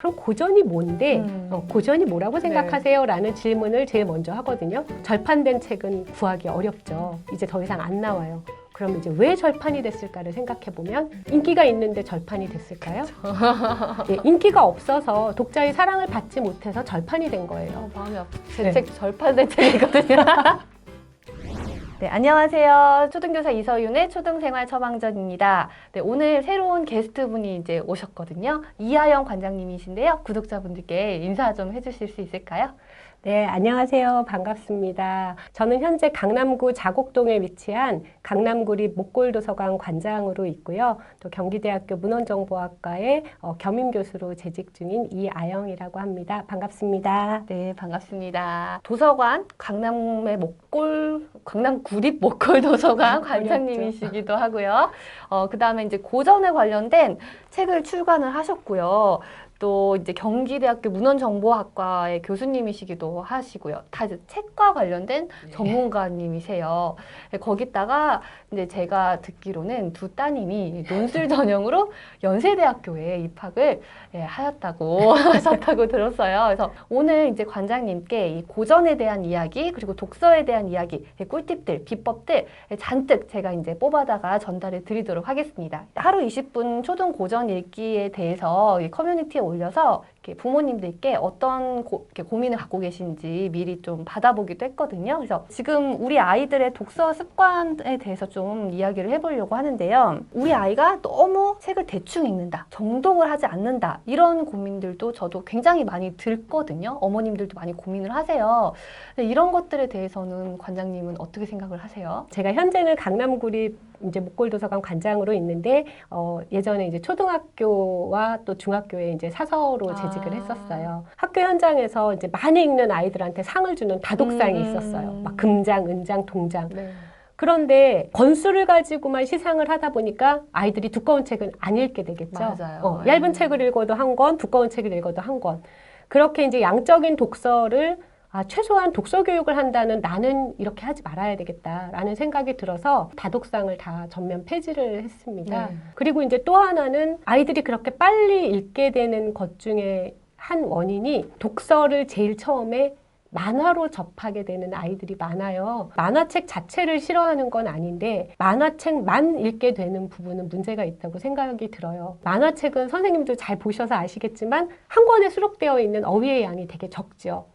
그럼 고전이 뭔데? 음. 어, 고전이 뭐라고 생각하세요? 라는 질문을 제일 먼저 하거든요. 절판된 책은 구하기 어렵죠. 이제 더 이상 안 나와요. 그럼 이제 왜 절판이 됐을까를 생각해 보면 인기가 있는데 절판이 됐을까요? 예, 인기가 없어서 독자의 사랑을 받지 못해서 절판이 된 거예요. 어, 마음이 아파. 네. 제책 절판된 책이거든요. 네, 안녕하세요. 초등교사 이서윤의 초등생활 처방전입니다. 네, 오늘 새로운 게스트분이 이제 오셨거든요. 이하영 관장님이신데요. 구독자분들께 인사 좀 해주실 수 있을까요? 네, 안녕하세요. 반갑습니다. 저는 현재 강남구 자곡동에 위치한 강남구립 목골도서관 관장으로 있고요. 또 경기대학교 문헌정보학과의 어, 겸임교수로 재직 중인 이아영이라고 합니다. 반갑습니다. 네, 반갑습니다. 도서관 강남의 목골 강남 구립 목골 도서관 관장님이시기도 하고요. 어, 그 다음에 이제 고전에 관련된 책을 출간을 하셨고요. 또 이제 경기대학교 문헌정보학과의 교수님이시기도 하시고요. 다 이제 책과 관련된 전문가님이세요. 네, 거기다가 이제 제가 듣기로는 두 따님이 논술 전형으로 연세대학교에 입학을 예, 하였다고 하셨다고 들었어요. 그래서 오늘 이제 관장님께 이 고전에 대한 이야기 그리고 독서에 대한 이야기, 예, 꿀팁들, 비법들 예, 잔뜩 제가 이제 뽑아다가 전달해 드리도록 하겠습니다. 하루 20분 초등 고전 읽기에 대해서 이 커뮤니티에 올려서 부모님들께 어떤 고, 이렇게 고민을 갖고 계신지 미리 좀 받아보기도 했거든요. 그래서 지금 우리 아이들의 독서 습관에 대해서 좀 이야기를 해보려고 하는데요. 우리 아이가 너무 책을 대충 읽는다, 정독을 하지 않는다 이런 고민들도 저도 굉장히 많이 들거든요. 어머님들도 많이 고민을 하세요. 이런 것들에 대해서는 관장님은 어떻게 생각을 하세요? 제가 현재는 강남구립 이제 목골도서관 관장으로 있는데 어, 예전에 이제 초등학교와 또 중학교에 이제 사서로 재직 을 아. 했었어요. 학교 현장에서 이제 많이 읽는 아이들한테 상을 주는 다독상이 음. 있었어요. 막 금장, 은장, 동장. 네. 그런데 권수를 가지고만 시상을 하다 보니까 아이들이 두꺼운 책은 안 읽게 되겠죠. 어, 네. 얇은 책을 읽어도 한 권, 두꺼운 책을 읽어도 한 권. 그렇게 이제 양적인 독서를 아, 최소한 독서 교육을 한다는 나는 이렇게 하지 말아야 되겠다라는 생각이 들어서 다독상을 다 전면 폐지를 했습니다. 네. 그리고 이제 또 하나는 아이들이 그렇게 빨리 읽게 되는 것 중에 한 원인이 독서를 제일 처음에 만화로 접하게 되는 아이들이 많아요. 만화책 자체를 싫어하는 건 아닌데 만화책만 읽게 되는 부분은 문제가 있다고 생각이 들어요. 만화책은 선생님도 잘 보셔서 아시겠지만 한 권에 수록되어 있는 어휘의 양이 되게 적죠.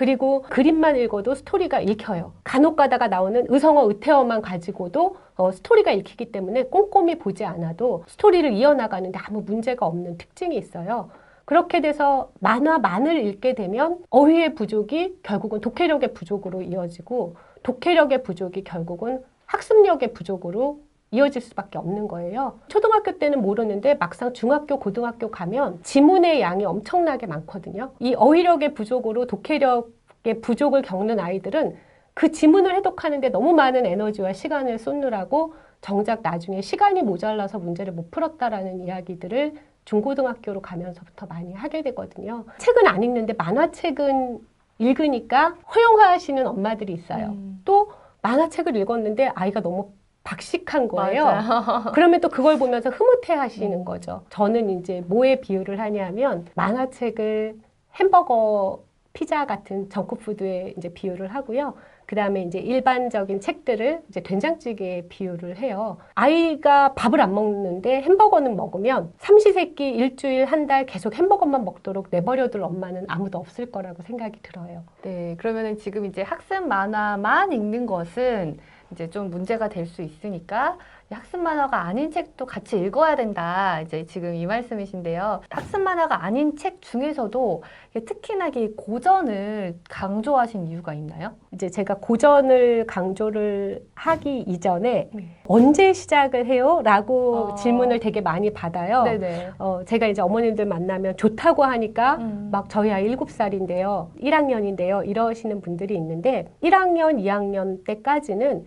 그리고 그림만 읽어도 스토리가 읽혀요. 간혹 가다가 나오는 의성어, 의태어만 가지고도 어, 스토리가 읽히기 때문에 꼼꼼히 보지 않아도 스토리를 이어나가는데 아무 문제가 없는 특징이 있어요. 그렇게 돼서 만화만을 읽게 되면 어휘의 부족이 결국은 독해력의 부족으로 이어지고 독해력의 부족이 결국은 학습력의 부족으로 이어질 수밖에 없는 거예요. 초등학교 때는 모르는데 막상 중학교, 고등학교 가면 지문의 양이 엄청나게 많거든요. 이 어휘력의 부족으로 독해력의 부족을 겪는 아이들은 그 지문을 해독하는데 너무 많은 에너지와 시간을 쏟느라고 정작 나중에 시간이 모자라서 문제를 못 풀었다라는 이야기들을 중고등학교로 가면서부터 많이 하게 되거든요. 책은 안 읽는데 만화책은 읽으니까 허용하시는 엄마들이 있어요. 음. 또 만화책을 읽었는데 아이가 너무 박식한 거예요. 그러면 또 그걸 보면서 흐뭇해 하시는 음. 거죠. 저는 이제 뭐에 비유를 하냐면 만화책을 햄버거, 피자 같은 정크푸드에 이제 비유를 하고요. 그 다음에 이제 일반적인 책들을 이제 된장찌개에 비유를 해요. 아이가 밥을 안 먹는데 햄버거는 먹으면 삼시세끼 일주일 한 달 계속 햄버거만 먹도록 내버려둘 엄마는 아무도 없을 거라고 생각이 들어요. 네, 그러면은 지금 이제 학습 만화만 읽는 것은 이제 좀 문제가 될 수 있으니까 이 학습 만화가 아닌 책도 같이 읽어야 된다. 이제 지금 이 말씀이신데요. 학습 만화가 아닌 책 중에서도 특히나 이 고전을 강조하신 이유가 있나요? 이제 제가 고전을 강조를 하기 이전에 네. 언제 시작을 해요? 라고 어. 질문을 되게 많이 받아요. 네네. 어, 제가 이제 어머님들 만나면 좋다고 하니까 음. 막 저희 아이 7살인데요. 1학년인데요. 이러시는 분들이 있는데 1학년, 2학년 때까지는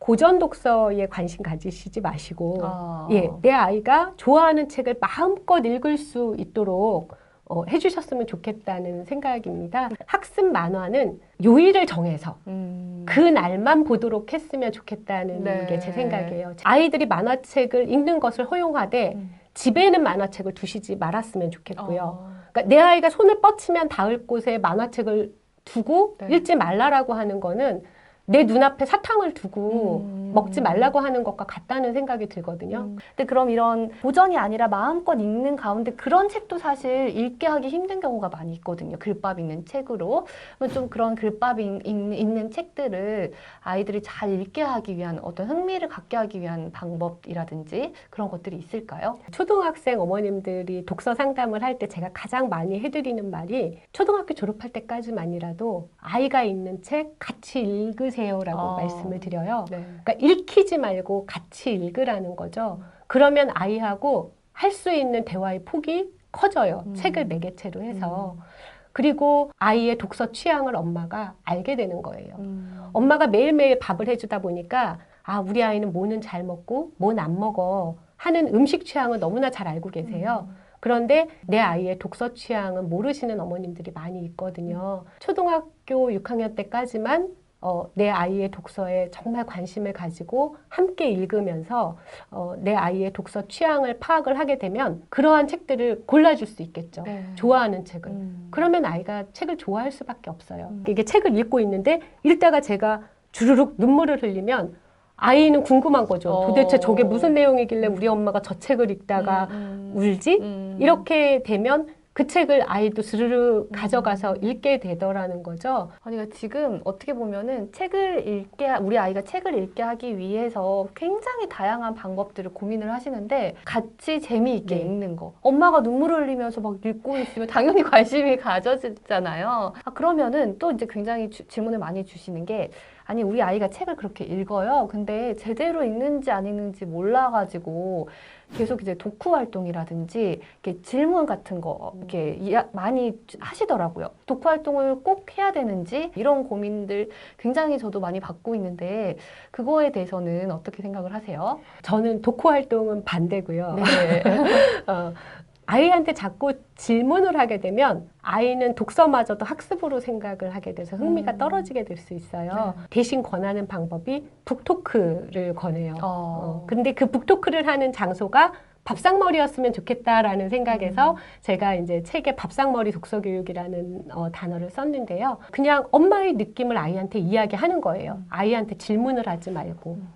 고전 독서에 관심 가지시지 마시고 아. 예, 내 아이가 좋아하는 책을 마음껏 읽을 수 있도록 어, 해주셨으면 좋겠다는 생각입니다. 학습 만화는 요일을 정해서 음. 그 날만 보도록 했으면 좋겠다는 네. 게제 생각이에요. 아이들이 만화책을 읽는 것을 허용하되 음. 집에는 만화책을 두시지 말았으면 좋겠고요. 어. 그러니까 내 아이가 손을 뻗치면 닿을 곳에 만화책을 두고 네. 읽지 말라라고 하는 거는 내 눈앞에 사탕을 두고 음. 먹지 말라고 하는 것과 같다는 생각이 들거든요. 음. 근데 그럼 이런 보전이 아니라 마음껏 읽는 가운데 그런 책도 사실 읽게 하기 힘든 경우가 많이 있거든요. 글밥 있는 책으로. 그러면 좀 그런 글밥 읽- 읽- 읽는 책들을 아이들이 잘 읽게 하기 위한 어떤 흥미를 갖게 하기 위한 방법이라든지 그런 것들이 있을까요? 초등학생 어머님들이 독서 상담을 할 때 제가 가장 많이 해드리는 말이 초등학교 졸업할 때까지만이라도 아이가 읽는 책 같이 읽으세요 라고 어. 말씀을 드려요. 네. 그러니까 읽히지 말고 같이 읽으라는 거죠. 그러면 아이하고 할 수 있는 대화의 폭이 커져요. 음. 책을 매개체로 해서. 그리고 아이의 독서 취향을 엄마가 알게 되는 거예요. 음. 엄마가 매일매일 밥을 해주다 보니까 아, 우리 아이는 뭐는 잘 먹고 뭐는 안 먹어 하는 음식 취향을 너무나 잘 알고 계세요. 그런데 내 아이의 독서 취향은 모르시는 어머님들이 많이 있거든요. 초등학교 6학년 때까지만 어, 내 아이의 독서에 정말 관심을 가지고 함께 읽으면서 어, 내 아이의 독서 취향을 파악을 하게 되면 그러한 책들을 골라줄 수 있겠죠. 네. 좋아하는 책을. 음. 그러면 아이가 책을 좋아할 수밖에 없어요. 음. 이게 책을 읽고 있는데 읽다가 제가 주르륵 눈물을 흘리면 아이는 궁금한 거죠. 어. 도대체 저게 무슨 내용이길래 우리 엄마가 저 책을 읽다가 음. 울지? 음. 이렇게 되면 그 책을 아이도 스르르 음. 가져가서 읽게 되더라는 거죠. 아니, 그러니까 지금 어떻게 보면은 책을 읽게, 하- 우리 아이가 책을 읽게 하기 위해서 굉장히 다양한 방법들을 고민을 하시는데 같이 재미있게 네. 읽는 거. 엄마가 눈물을 흘리면서 막 읽고 있으면 당연히 관심이 가져지잖아요. 아, 그러면은 또 이제 굉장히 주- 질문을 많이 주시는 게 아니, 우리 아이가 책을 그렇게 읽어요. 근데 제대로 읽는지 안 읽는지 몰라가지고 계속 이제 독후 활동이라든지 이렇게 질문 같은 거 이렇게 이야- 많이 하시더라고요. 독후 활동을 꼭 해야 되는지 이런 고민들 굉장히 저도 많이 받고 있는데 그거에 대해서는 어떻게 생각을 하세요? 저는 독후 활동은 반대고요. 네. 어, 아이한테 자꾸 질문을 하게 되면 아이는 독서마저도 학습으로 생각을 하게 돼서 흥미가 음. 떨어지게 될 수 있어요. 대신 권하는 방법이 북토크를 권해요. 어, 어. 근데 그 북토크를 하는 장소가 밥상머리였으면 좋겠다라는 생각에서 음. 제가 이제 책에 밥상머리 독서교육이라는 어, 단어를 썼는데요. 그냥 엄마의 느낌을 아이한테 이야기하는 거예요. 음. 아이한테 질문을 하지 말고. 음.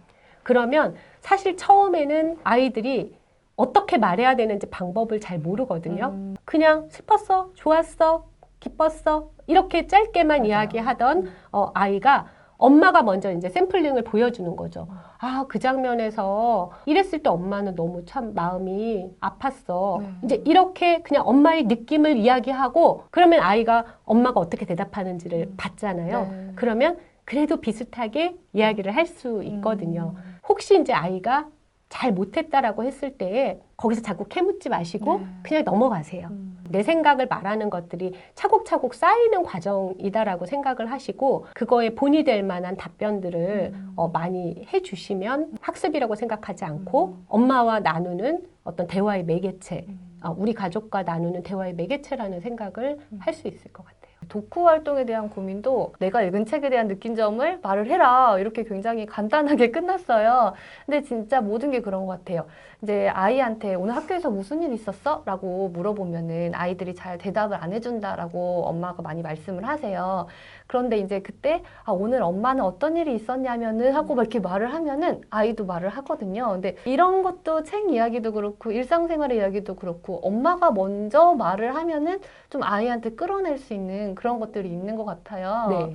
그러면 사실 처음에는 아이들이 어떻게 말해야 되는지 방법을 잘 모르거든요. 음. 그냥 슬펐어, 좋았어, 기뻤어 이렇게 짧게만 맞아요. 이야기하던 음. 어, 아이가 엄마가 먼저 이제 샘플링을 보여주는 거죠. 아, 그 장면에서 이랬을 때 엄마는 너무 참 마음이 아팠어. 네. 이제 이렇게 그냥 엄마의 느낌을 이야기하고 그러면 아이가 엄마가 어떻게 대답하는지를 음. 봤잖아요. 네. 그러면 그래도 비슷하게 이야기를 할 수 있거든요. 음. 혹시 이제 아이가 잘 못했다라고 했을 때 거기서 자꾸 캐묻지 마시고 네. 그냥 넘어가세요. 음. 내 생각을 말하는 것들이 차곡차곡 쌓이는 과정이다라고 생각을 하시고 그거에 본이 될 만한 답변들을 음. 어, 많이 해주시면 학습이라고 생각하지 않고 음. 엄마와 나누는 어떤 대화의 매개체, 음. 어, 우리 가족과 나누는 대화의 매개체라는 생각을 음. 할수 있을 것 같아요. 독후 활동에 대한 고민도 내가 읽은 책에 대한 느낀 점을 말을 해라. 이렇게 굉장히 간단하게 끝났어요. 근데 진짜 모든 게 그런 것 같아요. 이제 아이한테 오늘 학교에서 무슨 일 있었어? 라고 물어보면은 아이들이 잘 대답을 안 해준다라고 엄마가 많이 말씀을 하세요. 그런데 이제 그때 아, 오늘 엄마는 어떤 일이 있었냐면은 하고 막 이렇게 말을 하면은 아이도 말을 하거든요. 근데 이런 것도 책 이야기도 그렇고 일상생활의 이야기도 그렇고 엄마가 먼저 말을 하면은 좀 아이한테 끌어낼 수 있는 그런 것들이 있는 것 같아요. 네.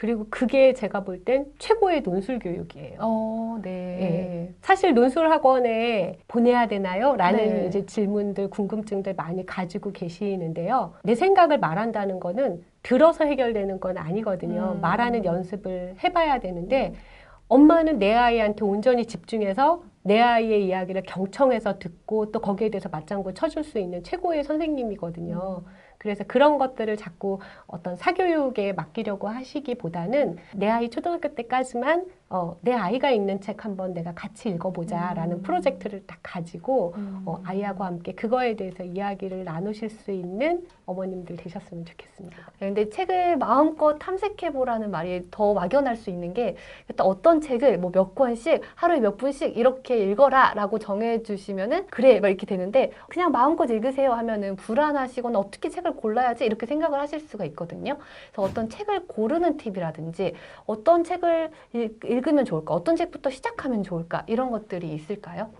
그리고 그게 제가 볼 땐 최고의 논술 교육이에요. 어, 네. 사실 논술 학원에 보내야 되나요? 라는 네. 이제 질문들, 궁금증들 많이 가지고 계시는데요. 내 생각을 말한다는 거는 들어서 해결되는 건 아니거든요. 음. 말하는 연습을 해봐야 되는데 엄마는 내 아이한테 온전히 집중해서 내 아이의 이야기를 경청해서 듣고 또 거기에 대해서 맞장구 쳐줄 수 있는 최고의 선생님이거든요. 그래서 그런 것들을 자꾸 어떤 사교육에 맡기려고 하시기보다는 내 아이 초등학교 때까지만 어, 내 아이가 읽는 책 한번 내가 같이 읽어보자라는 음. 프로젝트를 딱 가지고 어, 아이하고 함께 그거에 대해서 이야기를 나누실 수 있는 어머님들 되셨으면 좋겠습니다. 네, 근데 책을 마음껏 탐색해 보라는 말이 더 막연할 수 있는 게 일단 어떤 책을 뭐 몇 권씩 하루에 몇 분씩 이렇게 읽어라라고 정해 주시면은 그래 막 이렇게 되는데 그냥 마음껏 읽으세요 하면은 불안하시거나 어떻게 책을 골라야지 이렇게 생각을 하실 수가 있거든요. 그래서 어떤 책을 고르는 팁이라든지 어떤 책을 읽, 읽으면 좋을까, 어떤 책부터 시작하면 좋을까 이런 것들이 있을까요?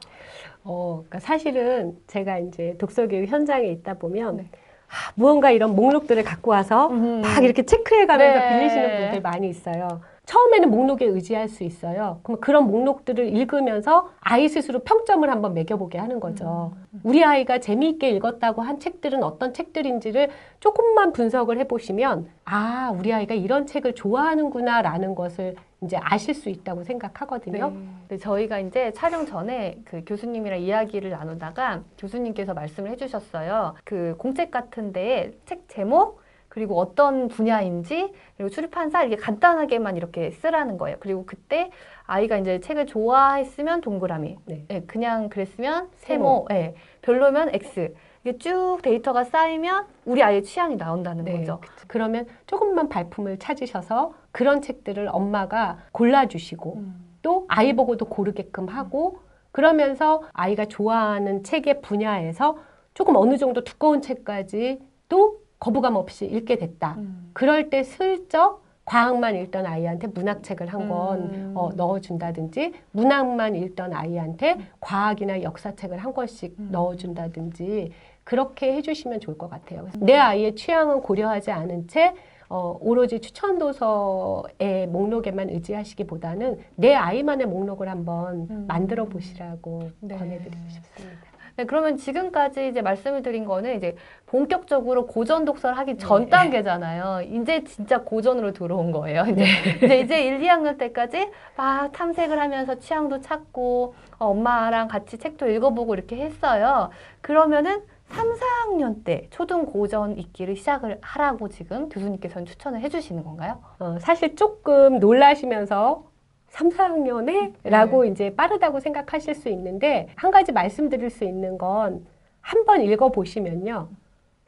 어, 그러니까 사실은 제가 이제 독서교육 현장에 있다 보면 네. 아, 무언가 이런 목록들을 갖고 와서 막 이렇게 체크해가면서 네. 빌리시는 분들 많이 있어요. 처음에는 목록에 의지할 수 있어요. 그럼 그런 목록들을 읽으면서 아이 스스로 평점을 한번 매겨보게 하는 거죠. 우리 아이가 재미있게 읽었다고 한 책들은 어떤 책들인지를 조금만 분석을 해보시면 아, 우리 아이가 이런 책을 좋아하는구나라는 것을 이제 아실 수 있다고 생각하거든요. 네, 저희가 이제 촬영 전에 그 교수님이랑 이야기를 나누다가 교수님께서 말씀을 해주셨어요. 그 공책 같은데 책 제목 그리고 어떤 분야인지 그리고 출판사 이렇게 간단하게만 이렇게 쓰라는 거예요. 그리고 그때 아이가 이제 책을 좋아했으면 동그라미, 네. 예, 그냥 그랬으면 세모, 예, 별로면 X. 이게 쭉 데이터가 쌓이면 우리 아이의 취향이 나온다는 네, 거죠. 그러면 조금만 발품을 찾으셔서 그런 책들을 엄마가 골라주시고 또 아이 보고도 고르게끔 하고 그러면서 아이가 좋아하는 책의 분야에서 조금 어느 정도 두꺼운 책까지 또 거부감 없이 읽게 됐다. 음. 그럴 때 슬쩍 과학만 읽던 아이한테 문학책을 한권 음. 어, 넣어준다든지 문학만 읽던 아이한테 과학이나 역사책을 한 권씩 음. 넣어준다든지 그렇게 해주시면 좋을 것 같아요. 내 아이의 취향은 고려하지 않은 채 어, 오로지 추천 도서의 목록에만 의지하시기보다는 내 아이만의 목록을 한번 음. 만들어 보시라고 네. 권해드리고 싶습니다. 네, 그러면 지금까지 이제 말씀을 드린 거는 이제 본격적으로 고전 독서를 하기 전 네. 단계잖아요. 이제 진짜 고전으로 들어온 거예요. 이제, 이제, 이제 1, 2학년 때까지 막 탐색을 하면서 취향도 찾고 어, 엄마랑 같이 책도 읽어보고 이렇게 했어요. 그러면은 3, 4학년 때 초등 고전 읽기를 시작을 하라고 지금 교수님께서는 추천을 해주시는 건가요? 어, 사실 조금 놀라시면서 3, 4학년에? 라고 이제 빠르다고 생각하실 수 있는데, 한 가지 말씀드릴 수 있는 건, 한 번 읽어보시면요.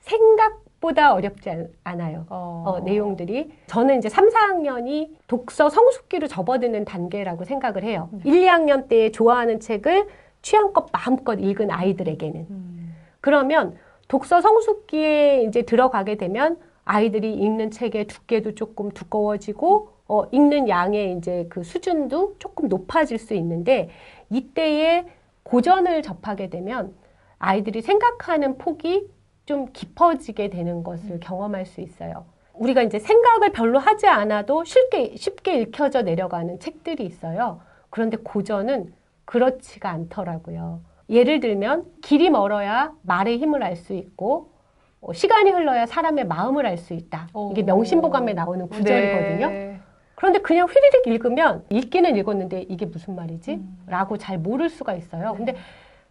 생각보다 어렵지 않, 않아요. 어, 내용들이. 저는 이제 3, 4학년이 독서 성숙기로 접어드는 단계라고 생각을 해요. 네. 1, 2학년 때 좋아하는 책을 취향껏 마음껏 읽은 아이들에게는. 음. 그러면 독서 성숙기에 이제 들어가게 되면 아이들이 읽는 책의 두께도 조금 두꺼워지고 어, 읽는 양의 이제 그 수준도 조금 높아질 수 있는데 이때에 고전을 접하게 되면 아이들이 생각하는 폭이 좀 깊어지게 되는 것을 경험할 수 있어요. 우리가 이제 생각을 별로 하지 않아도 쉽게 쉽게 읽혀져 내려가는 책들이 있어요. 그런데 고전은 그렇지가 않더라고요. 예를 들면 길이 멀어야 말의 힘을 알 수 있고 어, 시간이 흘러야 사람의 마음을 알 수 있다. 이게 오. 명심보감에 나오는 구절이거든요. 네. 그런데 그냥 휘리릭 읽으면 읽기는 읽었는데 이게 무슨 말이지? 음. 라고 잘 모를 수가 있어요. 근데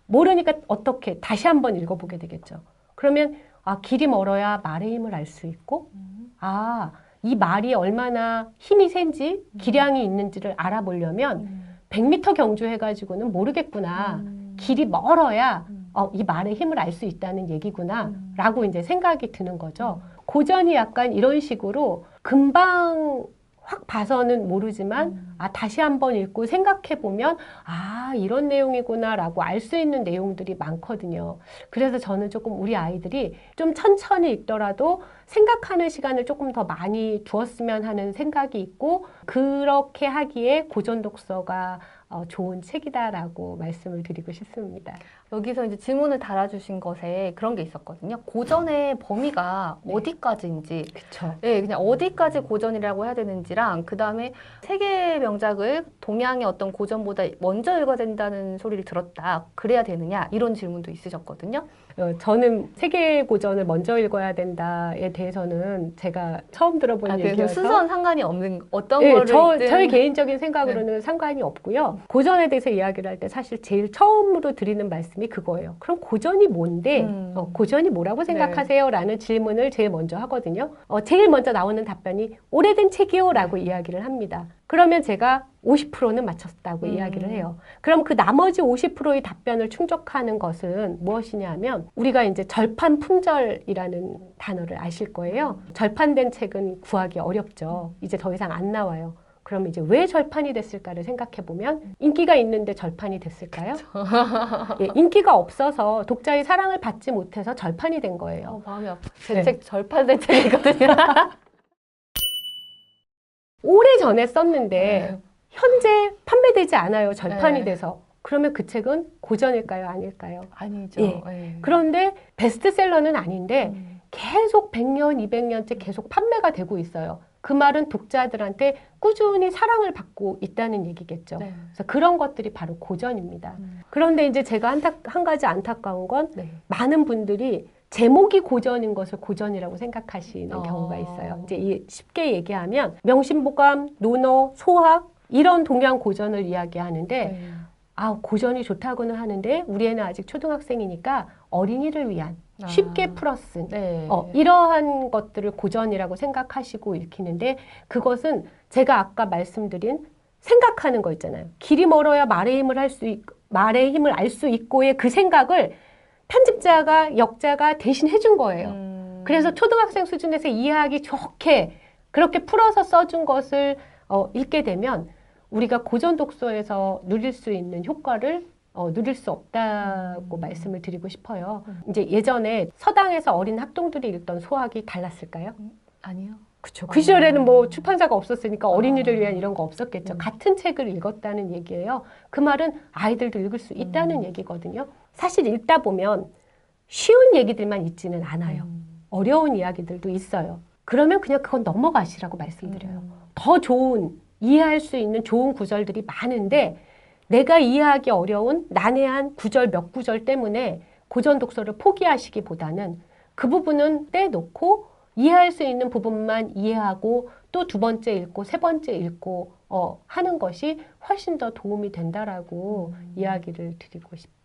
모르니까 어떻게 다시 한번 읽어보게 되겠죠. 그러면 아 길이 멀어야 말의 힘을 알 수 있고 음. 아이 말이 얼마나 힘이 센지 기량이 있는지를 알아보려면 음. 100m 경주해가지고는 모르겠구나. 음. 길이 멀어야 음. 어, 이 말의 힘을 알 수 있다는 얘기구나. 음. 라고 이제 생각이 드는 거죠. 고전이 약간 이런 식으로 금방 확 봐서는 모르지만 음. 아, 다시 한번 읽고 생각해 보면 아, 이런 내용이구나라고 알 수 있는 내용들이 많거든요. 그래서 저는 조금 우리 아이들이 좀 천천히 읽더라도 생각하는 시간을 조금 더 많이 두었으면 하는 생각이 있고 그렇게 하기에 고전 독서가 어, 좋은 책이다라고 말씀을 드리고 싶습니다. 여기서 이제 질문을 달아주신 것에 그런 게 있었거든요. 고전의 범위가 네. 어디까지인지, 그렇죠. 네, 그냥 어디까지 고전이라고 해야 되는지랑 그 다음에 세계 명작을 동양의 어떤 고전보다 먼저 읽어야 된다는 소리를 들었다. 그래야 되느냐 이런 질문도 있으셨거든요. 어, 저는 세계 고전을 먼저 읽어야 된다에 대해서는 제가 처음 들어본 아, 그 얘기여서 순서는 상관이 없는 어떤 네, 거를 저, 읽든 저희 개인적인 생각으로는 상관이 없고요. 고전에 대해서 이야기를 할 때 사실 제일 처음으로 드리는 말씀이 말씀이 그거예요. 그럼 고전이 뭔데? 음. 어, 고전이 뭐라고 생각하세요? 라는 질문을 제일 먼저 하거든요. 어, 제일 먼저 나오는 답변이 오래된 책이요? 라고 이야기를 합니다. 그러면 제가 50%는 맞췄다고 음. 이야기를 해요. 그럼 그 나머지 50%의 답변을 충족하는 것은 무엇이냐 하면 우리가 이제 절판 품절이라는 단어를 아실 거예요. 절판된 책은 구하기 어렵죠. 이제 더 이상 안 나와요. 그럼 이제 왜 절판이 됐을까를 생각해 보면 인기가 있는데 절판이 됐을까요? 예, 인기가 없어서 독자의 사랑을 받지 못해서 절판이 된 거예요. 어, 마음이 아파. 네. 제책 절판된 책이거든요. 오래 전에 썼는데 네. 현재 판매되지 않아요. 절판이 네. 돼서. 그러면 그 책은 고전일까요? 아닐까요? 아니죠. 예. 예. 그런데 베스트셀러는 아닌데 음. 계속 100년, 200년째 계속 판매가 되고 있어요. 그 말은 독자들한테 꾸준히 사랑을 받고 있다는 얘기겠죠. 네. 그래서 그런 것들이 바로 고전입니다. 음. 그런데 이제 제가 안타, 한 가지 안타까운 건 네. 많은 분들이 제목이 고전인 것을 고전이라고 생각하시는 어. 경우가 있어요. 이제 이 쉽게 얘기하면 명심보감, 논어, 소학 이런 동양 고전을 이야기하는데 네. 아 고전이 좋다고는 하는데 우리 애는 아직 초등학생이니까 어린이를 위한 아. 쉽게 풀어쓴 네. 어, 이러한 것들을 고전이라고 생각하시고 읽히는데 그것은 제가 아까 말씀드린 생각하는 거 있잖아요. 길이 멀어야 말의 힘을 할 수 있, 말의 힘을 알 수 있고의 그 생각을 편집자가 역자가 대신 해준 거예요. 음. 그래서 초등학생 수준에서 이해하기 좋게 그렇게 풀어서 써준 것을 어, 읽게 되면 우리가 고전 독서에서 누릴 수 있는 효과를 어, 누릴 수 없다고 음. 말씀을 드리고 싶어요. 음. 이제 예전에 서당에서 어린 학童들이 읽던 소학이 달랐을까요? 아니요. 그렇죠. 그 시절에는 아. 뭐 출판사가 없었으니까 어린이를 아. 위한 이런 거 없었겠죠. 음. 같은 책을 읽었다는 얘기예요. 그 말은 아이들도 읽을 수 있다는 음. 얘기거든요. 사실 읽다 보면 쉬운 얘기들만 있지는 않아요. 음. 어려운 이야기들도 있어요. 그러면 그냥 그건 넘어가시라고 말씀드려요. 음. 더 좋은, 이해할 수 있는 좋은 구절들이 많은데 내가 이해하기 어려운 난해한 구절 몇 구절 때문에 고전 독서를 포기하시기보다는 그 부분은 떼놓고 이해할 수 있는 부분만 이해하고 또 두 번째 읽고 세 번째 읽고 어, 하는 것이 훨씬 더 도움이 된다라고 음. 이야기를 드리고 싶습니다.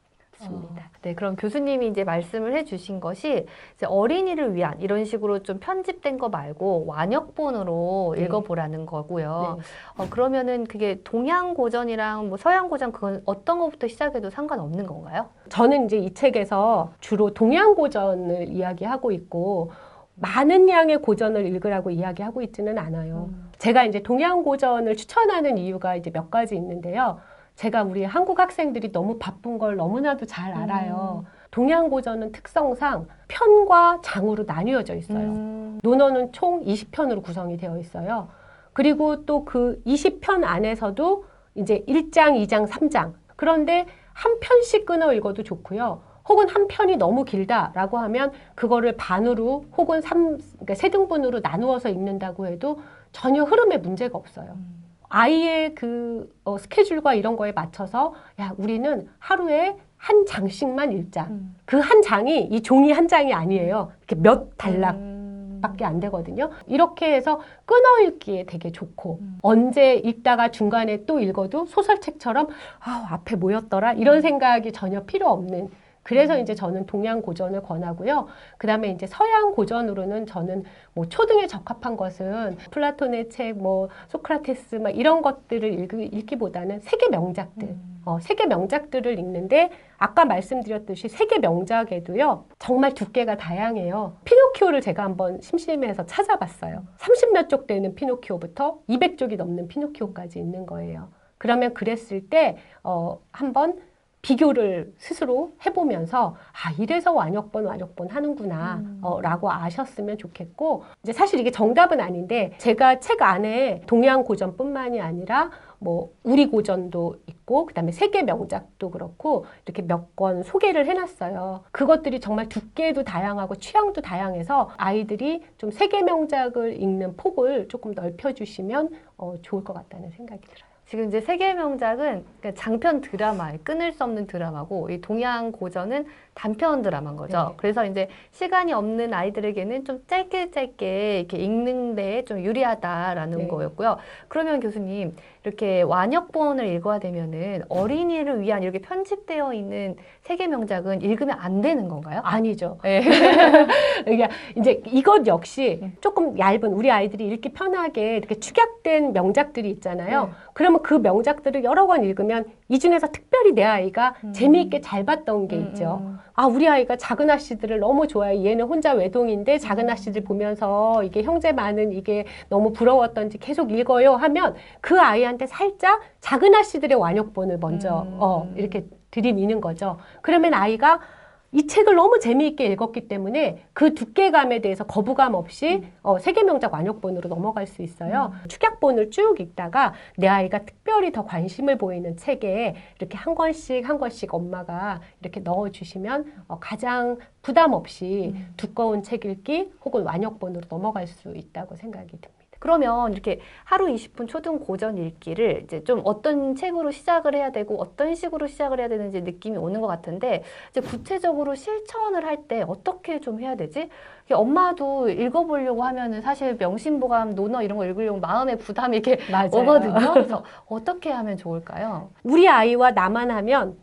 네, 그럼 교수님이 이제 말씀을 해주신 것이 이제 어린이를 위한 이런 식으로 좀 편집된 거 말고 완역본으로 네. 읽어보라는 거고요. 네. 어, 그러면은 그게 동양 고전이랑 뭐 서양 고전 그건 어떤 것부터 시작해도 상관없는 건가요? 저는 이제 이 책에서 주로 동양 고전을 이야기하고 있고 많은 양의 고전을 읽으라고 이야기하고 있지는 않아요. 음. 제가 이제 동양 고전을 추천하는 이유가 이제 몇 가지 있는데요. 제가 우리 한국 학생들이 너무 바쁜 걸 너무나도 잘 알아요. 동양 고전은 특성상 편과 장으로 나뉘어져 있어요. 음. 논어는 총 20편으로 구성이 되어 있어요. 그리고 또 그 20편 안에서도 이제 1장, 2장, 3장. 그런데 한 편씩 끊어 읽어도 좋고요. 혹은 한 편이 너무 길다라고 하면 그거를 반으로 혹은 삼, 그러니까 세 등분으로 나누어서 읽는다고 해도 전혀 흐름에 문제가 없어요. 음. 아이의 그 어, 스케줄과 이런 거에 맞춰서 야 우리는 하루에 한 장씩만 읽자. 음. 그한 장이 이 종이 한 장이 아니에요. 이렇게 몇 단락 음. 밖에 안 되거든요. 이렇게 해서 끊어 읽기에 되게 좋고 음. 언제 읽다가 중간에 또 읽어도 소설책처럼 아 앞에 뭐였더라 이런 생각이 전혀 필요 없는 그래서 이제 저는 동양 고전을 권하고요. 그 다음에 이제 서양 고전으로는 저는 뭐 초등에 적합한 것은 플라톤의 책, 뭐 소크라테스 막 이런 것들을 읽, 읽기 보다는 세계 명작들, 음. 어, 세계 명작들을 읽는데 아까 말씀드렸듯이 세계 명작에도요 정말 두께가 다양해요. 피노키오를 제가 한번 심심해서 찾아봤어요. 30몇 쪽 되는 피노키오부터 200쪽이 넘는 피노키오까지 있는 거예요. 그러면 그랬을 때 어, 한번 비교를 스스로 해보면서 아 이래서 완역본 완역본 하는구나 음. 어, 라고 아셨으면 좋겠고 이제 사실 이게 정답은 아닌데 제가 책 안에 동양 고전뿐만이 아니라 뭐 우리 고전도 있고 그다음에 세계 명작도 그렇고 이렇게 몇 권 소개를 해놨어요. 그것들이 정말 두께도 다양하고 취향도 다양해서 아이들이 좀 세계 명작을 읽는 폭을 조금 넓혀주시면 어, 좋을 것 같다는 생각이 들어요. 지금 이제 세계 명작은 그러니까 장편 드라마, 끊을 수 없는 드라마고 이 동양 고전은 단편 드라마인 거죠. 네. 그래서 이제 시간이 없는 아이들에게는 좀 짧게 짧게 이렇게 읽는데 좀 유리하다라는 네. 거였고요. 그러면 교수님 이렇게 완역본을 읽어야 되면은 어린이를 위한 이렇게 편집되어 있는 세계 명작은 읽으면 안 되는 건가요? 아니죠. 네. 그러니까 이제 이것 역시 네. 조금 얇은 우리 아이들이 읽기 편하게 이렇게 축약된 명작들이 있잖아요. 네. 그러면 그 명작들을 여러 권 읽으면 이 중에서 특별히 내 아이가 음. 재미있게 잘 봤던 게 음, 있죠. 음. 아, 우리 아이가 작은 아씨들을 너무 좋아해. 얘는 혼자 외동인데 작은 아씨들 보면서 이게 형제 많은 이게 너무 부러웠던지 계속 읽어요 하면 그 아이한테 살짝 작은 아씨들의 완역본을 먼저 음. 어, 이렇게 들이미는 거죠. 그러면 아이가 이 책을 너무 재미있게 읽었기 때문에 그 두께감에 대해서 거부감 없이 어, 세계명작 완역본으로 넘어갈 수 있어요. 축약본을 쭉 읽다가 내 아이가 특별히 더 관심을 보이는 책에 이렇게 한 권씩 한 권씩 엄마가 이렇게 넣어주시면 어, 가장 부담 없이 음. 두꺼운 책 읽기 혹은 완역본으로 넘어갈 수 있다고 생각이 듭니다. 그러면 이렇게 하루 20분 초등 고전 읽기를 이제 좀 어떤 책으로 시작을 해야 되고 어떤 식으로 시작을 해야 되는지 느낌이 오는 것 같은데 이제 구체적으로 실천을 할 때 어떻게 좀 해야 되지? 엄마도 읽어보려고 하면은 사실 명심보감 논어 이런 거 읽으려고 마음의 부담이 이렇게 맞아요. 오거든요. 그래서 어떻게 하면 좋을까요? 우리 아이와 나만 하면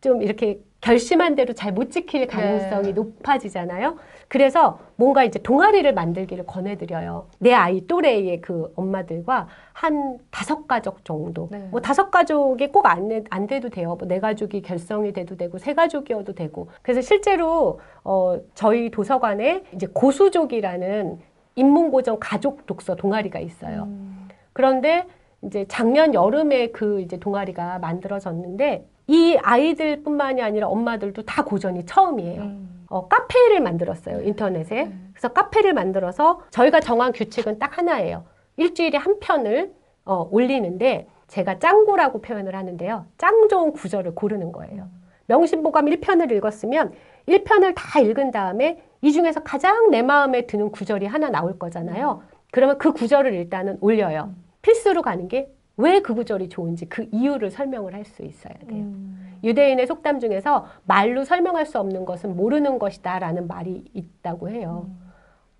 좀 이렇게 결심한 대로 잘 못 지킬 가능성이 네. 높아지잖아요. 그래서 뭔가 이제 동아리를 만들기를 권해드려요. 내 아이 또래의 그 엄마들과 한 다섯 가족 정도. 네. 뭐 다섯 가족이 꼭안 안 돼도 돼요. 뭐 네 가족이 결성이 돼도 되고 세 가족이어도 되고. 그래서 실제로 어 저희 도서관에 이제 고수족이라는 인문고전 가족 독서 동아리가 있어요. 음. 그런데 이제 작년 여름에 그 이제 동아리가 만들어졌는데 이 아이들뿐만이 아니라 엄마들도 다 고전이 처음이에요. 음. 어, 카페를 만들었어요 인터넷에. 네. 그래서 카페를 만들어서 저희가 정한 규칙은 딱 하나예요. 일주일에 한 편을 어, 올리는데 제가 짱구라고 표현을 하는데요. 짱 좋은 구절을 고르는 거예요. 명심보감 1편을 읽었으면 1편을 다 읽은 다음에 이 중에서 가장 내 마음에 드는 구절이 하나 나올 거잖아요. 그러면 그 구절을 일단은 올려요. 필수로 가는 게 왜 그 구절이 좋은지 그 이유를 설명을 할 수 있어야 돼요. 음. 유대인의 속담 중에서 말로 설명할 수 없는 것은 모르는 것이다 라는 말이 있다고 해요.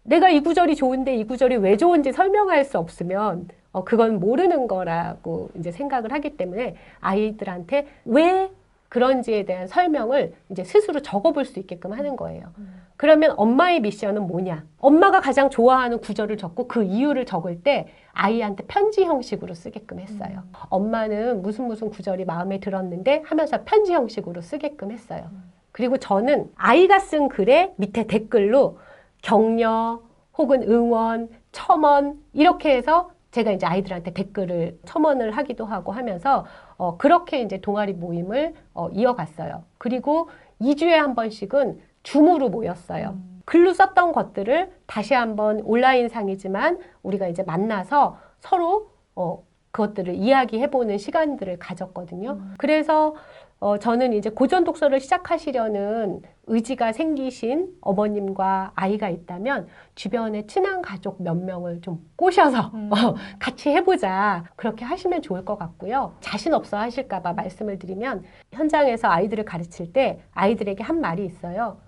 내가 이 구절이 좋은데 이 구절이 왜 좋은지 설명할 수 없으면 어, 그건 모르는 거라고 이제 생각을 하기 때문에 아이들한테 왜 그런지에 대한 설명을 이제 스스로 적어볼 수 있게끔 하는 거예요. 그러면 엄마의 미션은 뭐냐? 엄마가 가장 좋아하는 구절을 적고 그 이유를 적을 때 아이한테 편지 형식으로 쓰게끔 했어요. 엄마는 무슨 무슨 구절이 마음에 들었는데 하면서 편지 형식으로 쓰게끔 했어요. 그리고 저는 아이가 쓴 글에 밑에 댓글로 격려 혹은 응원, 첨언 이렇게 해서 제가 이제 아이들한테 댓글을 첨언을 하기도 하고 하면서 어, 그렇게 이제 동아리 모임을 어, 이어갔어요. 그리고 2주에 한 번씩은 줌으로 모였어요. 글로 썼던 것들을 다시 한번 온라인상이지만 우리가 이제 만나서 서로 어, 그것들을 이야기해보는 시간들을 가졌거든요. 그래서 어, 저는 이제 고전 독서를 시작하시려는 의지가 생기신 어머님과 아이가 있다면 주변에 친한 가족 몇 명을 좀 꼬셔서 음. 어, 같이 해보자. 그렇게 하시면 좋을 것 같고요. 자신 없어 하실까봐 말씀을 드리면 현장에서 아이들을 가르칠 때 아이들에게 한 말이 있어요.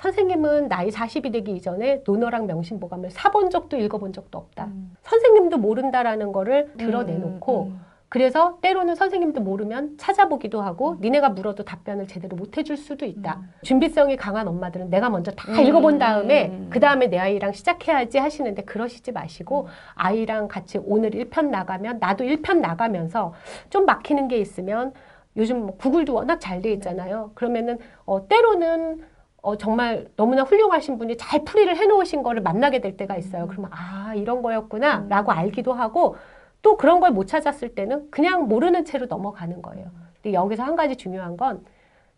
선생님은 나이 40이 되기 이전에 논어랑 명심보감을 사본 적도 읽어본 적도 없다. 음. 선생님도 모른다라는 거를 드러내놓고 음, 음. 그래서 때로는 선생님도 모르면 찾아보기도 하고 니네가 물어도 답변을 제대로 못 해줄 수도 있다. 음. 준비성이 강한 엄마들은 내가 먼저 다 음, 읽어본 다음에 음. 그 다음에 내 아이랑 시작해야지 하시는데 그러시지 마시고 아이랑 같이 오늘 1편 나가면 나도 1편 나가면서 좀 막히는 게 있으면 요즘 뭐 구글도 워낙 잘 돼 있잖아요. 그러면은 어, 때로는 어, 정말 너무나 훌륭하신 분이 잘 풀이를 해놓으신 거를 만나게 될 때가 있어요. 그러면 아 이런 거였구나 라고 알기도 하고 또 그런 걸 못 찾았을 때는 그냥 모르는 채로 넘어가는 거예요. 근데 여기서 한 가지 중요한 건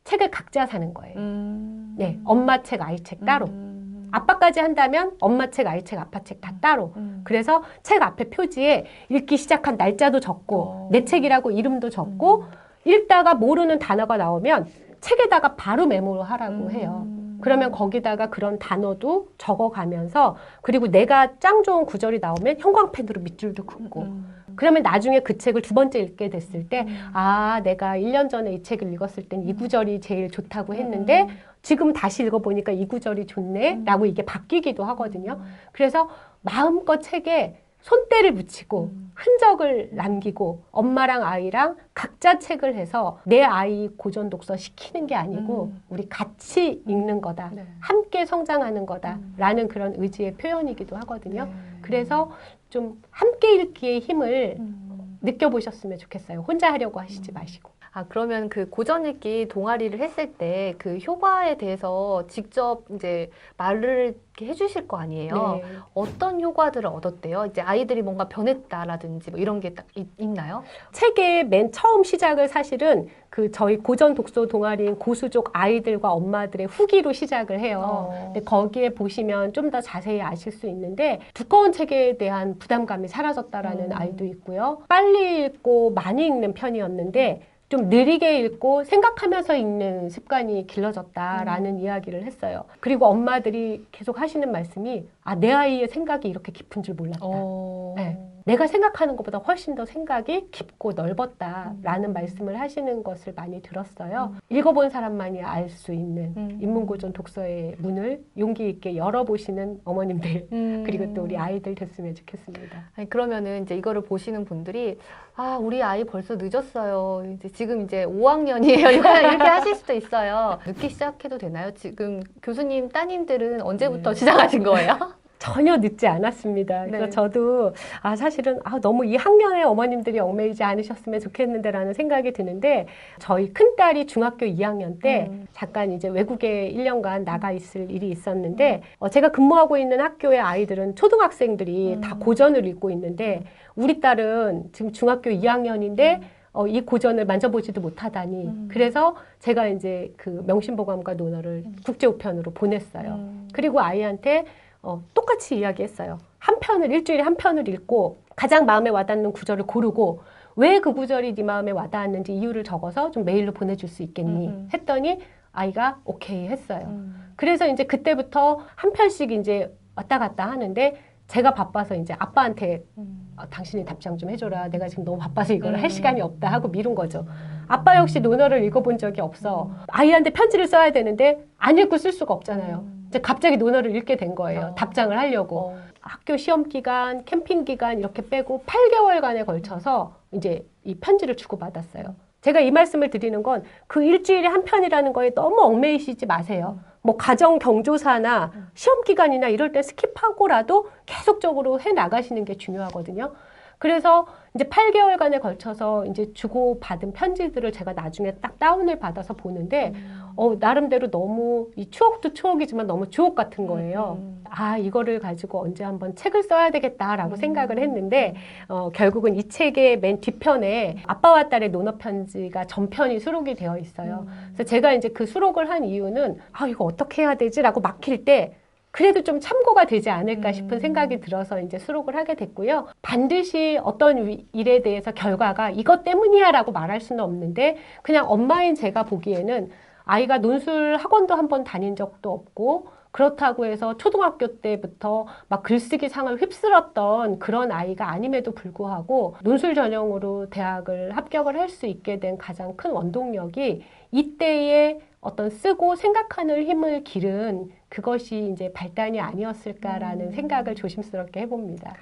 책을 각자 사는 거예요. 음. 네, 엄마 책, 아이 책 따로. 음. 아빠까지 한다면 엄마 책, 아이 책, 아빠 책 다 따로. 음. 그래서 책 앞에 표지에 읽기 시작한 날짜도 적고 어. 내 책이라고 이름도 적고 읽다가 모르는 단어가 나오면 책에다가 바로 메모를 하라고 음. 해요. 그러면 거기다가 그런 단어도 적어가면서 그리고 내가 짱 좋은 구절이 나오면 형광펜으로 밑줄도 긋고 음. 그러면 나중에 그 책을 두 번째 읽게 됐을 때, 음. 아, 내가 1년 전에 이 책을 읽었을 땐 이 구절이 제일 좋다고 했는데, 지금 다시 읽어보니까 이 구절이 좋네? 음. 라고 이게 바뀌기도 하거든요. 그래서 마음껏 책에 손때를 붙이고 음. 흔적을 남기고 엄마랑 아이랑 각자 책을 해서 내 아이 고전 독서 시키는 게 아니고 음. 우리 같이 읽는 거다. 네. 함께 성장하는 음. 거다라는 그런 의지의 표현이기도 하거든요. 네. 그래서 좀 함께 읽기의 힘을 음. 느껴보셨으면 좋겠어요. 혼자 하려고 하시지 마시고. 아, 그러면 그 고전 읽기 동아리를 했을 때 그 효과에 대해서 직접 이제 말을 해주실 거 아니에요? 네. 어떤 효과들을 얻었대요? 이제 아이들이 뭔가 변했다라든지 뭐 이런 게 딱 있나요? 책의 맨 처음 시작을 사실은 그 저희 고전 독서 동아리인 고수족 아이들과 엄마들의 후기로 시작을 해요. 어. 근데 거기에 보시면 좀 더 자세히 아실 수 있는데 두꺼운 책에 대한 부담감이 사라졌다라는 음. 아이도 있고요. 빨리 읽고 많이 읽는 편이었는데 좀 느리게 읽고 생각하면서 읽는 습관이 길러졌다라는 이야기를 했어요. 그리고 엄마들이 계속 하시는 말씀이 아, 내 아이의 생각이 이렇게 깊은 줄 몰랐다. 어. 네. 내가 생각하는 것보다 훨씬 더 생각이 깊고 넓었다라는 말씀을 하시는 것을 많이 들었어요. 읽어본 사람만이 알 수 있는 음. 인문고전 독서의 문을 용기 있게 열어보시는 어머님들 음. 그리고 또 우리 아이들 됐으면 좋겠습니다. 아니, 그러면은 이제 이거를 보시는 분들이 아 우리 아이 벌써 늦었어요. 이제 지금 이제 5학년이에요. 이렇게 하실 수도 있어요. 늦게 시작해도 되나요? 지금 교수님 따님들은 언제부터 네. 시작하신 거예요? 전혀 늦지 않았습니다. 그래서 네. 저도 아 사실은 아 너무 이 학년의 어머님들이 얽매이지 않으셨으면 좋겠는데라는 생각이 드는데 저희 큰 딸이 중학교 2학년 때 음. 잠깐 이제 외국에 1년간 나가 있을 일이 있었는데 어, 제가 근무하고 있는 학교의 아이들은 초등학생들이 음. 다 고전을 읽고 있는데 우리 딸은 지금 중학교 2학년인데 어, 이 고전을 만져보지도 못하다니 음. 그래서 제가 이제 그 명심보감과 논어를 국제우편으로 보냈어요. 음. 그리고 아이한테 어, 똑같이 이야기했어요. 한 편을 일주일에 한 편을 읽고 가장 마음에 와닿는 구절을 고르고 왜 그 구절이 네 마음에 와닿았는지 이유를 적어서 좀 메일로 보내줄 수 있겠니? 음, 음. 했더니 아이가 오케이 했어요. 음. 그래서 이제 그때부터 한 편씩 이제 왔다 갔다 하는데 제가 바빠서 이제 아빠한테 음. 어, 당신이 답장 좀 해줘라. 내가 지금 너무 바빠서 이걸 음. 할 시간이 없다 하고 미룬 거죠. 아빠 역시 논어를 읽어본 적이 없어. 음. 아이한테 편지를 써야 되는데 안 읽고 쓸 수가 없잖아요. 음. 이제 갑자기 논어를 읽게 된 거예요. 어. 답장을 하려고. 어. 학교 시험 기간, 캠핑 기간 이렇게 빼고 8개월간에 걸쳐서 이제 이 편지를 주고받았어요. 제가 이 말씀을 드리는 건 그 일주일에 한 편이라는 거에 너무 얽매이시지 마세요. 뭐 가정 경조사나 시험 기간이나 이럴 때 스킵하고라도 계속적으로 해 나가시는 게 중요하거든요. 그래서 이제 8개월간에 걸쳐서 이제 주고받은 편지들을 제가 나중에 딱 다운을 받아서 보는데 어, 나름대로 너무 이 추억도 추억이지만 너무 주옥 같은 거예요. 음. 아, 이거를 가지고 언제 한번 책을 써야 되겠다라고 음. 생각을 했는데, 어, 결국은 이 책의 맨 뒤편에 아빠와 딸의 논어 편지가 전편이 수록이 되어 있어요. 음. 그래서 제가 이제 그 수록을 한 이유는, 아, 이거 어떻게 해야 되지라고 막힐 때, 그래도 좀 참고가 되지 않을까 싶은 음. 생각이 들어서 이제 수록을 하게 됐고요. 반드시 어떤 위- 일에 대해서 결과가 이것 때문이야라고 말할 수는 없는데, 그냥 엄마인 제가 보기에는 아이가 논술 학원도 한 번 다닌 적도 없고, 그렇다고 해서 초등학교 때부터 막 글쓰기 상을 휩쓸었던 그런 아이가 아님에도 불구하고 논술 전형으로 대학을 합격을 할 수 있게 된 가장 큰 원동력이 이때의 어떤 쓰고 생각하는 힘을 기른 그것이 이제 발단이 아니었을까라는 음. 생각을 조심스럽게 해봅니다.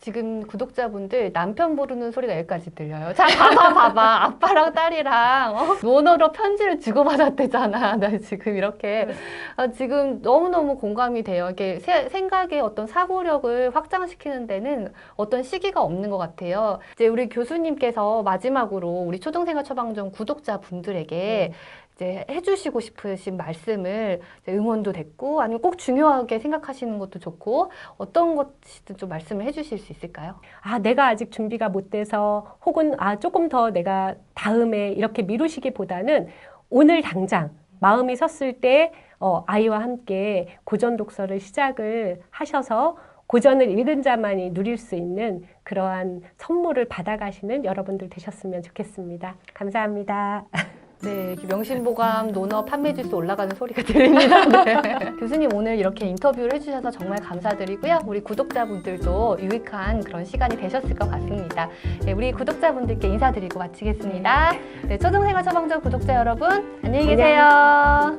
지금 구독자분들 남편 부르는 소리가 여기까지 들려요. 자, 봐봐, 봐봐. 아빠랑 딸이랑 어? 논어로 편지를 주고받았대잖아. 나 지금 이렇게. 네. 아, 지금 너무너무 공감이 돼요. 이게 세- 생각의 어떤 사고력을 확장시키는 데는 어떤 시기가 없는 것 같아요. 이제 우리 교수님께서 마지막으로 우리 초등생활 처방전 구독자분들에게 이제 해주시고 싶으신 말씀을 응원도 됐고 아니면 꼭 중요하게 생각하시는 것도 좋고 어떤 것이든 좀 말씀을 해주실 수 있을까요? 아, 내가 아직 준비가 못 돼서 혹은 아, 조금 더 내가 다음에 이렇게 미루시기보다는 오늘 당장 마음이 섰을 때 어, 아이와 함께 고전 독서를 시작을 하셔서 고전을 읽은 자만이 누릴 수 있는 그러한 선물을 받아가시는 여러분들 되셨으면 좋겠습니다. 감사합니다. 네, 명심보감 논어 판매 지수 올라가는 소리가 들립니다. 네. 교수님 오늘 이렇게 인터뷰를 해주셔서 정말 감사드리고요. 우리 구독자분들도 유익한 그런 시간이 되셨을 것 같습니다. 네, 우리 구독자분들께 인사드리고 마치겠습니다. 네, 초등생활 처방전 구독자 여러분 안녕히 계세요.